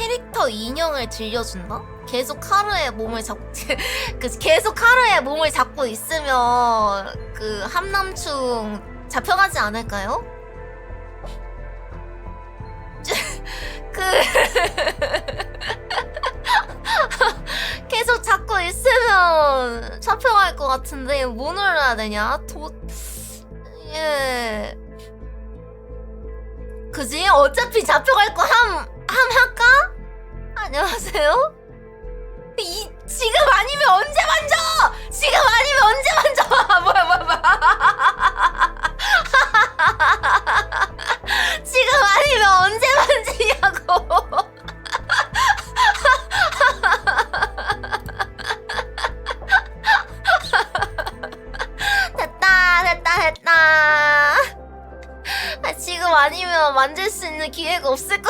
캐릭터 인형을 들려준다? 계속 카르의 몸을 잡, 그 계속 카르의 몸을 잡고 있으면 그 함남충 잡혀가지 않을까요? 그 계속 잡고 있으면 잡혀갈 것 같은데 뭐 눌러야 되냐? 도 예. 그지? 어차피 잡혀갈 거 함? 안녕하세요? 이, 지금 아니면 언제 만져! 지금 아니면 언제 만져! 뭐야, 뭐야, 뭐야. 지금 아니면 언제 만지냐고! 됐다, 됐다, 됐다. 아, 지금 아니면 만질 수 있는 기회가 없을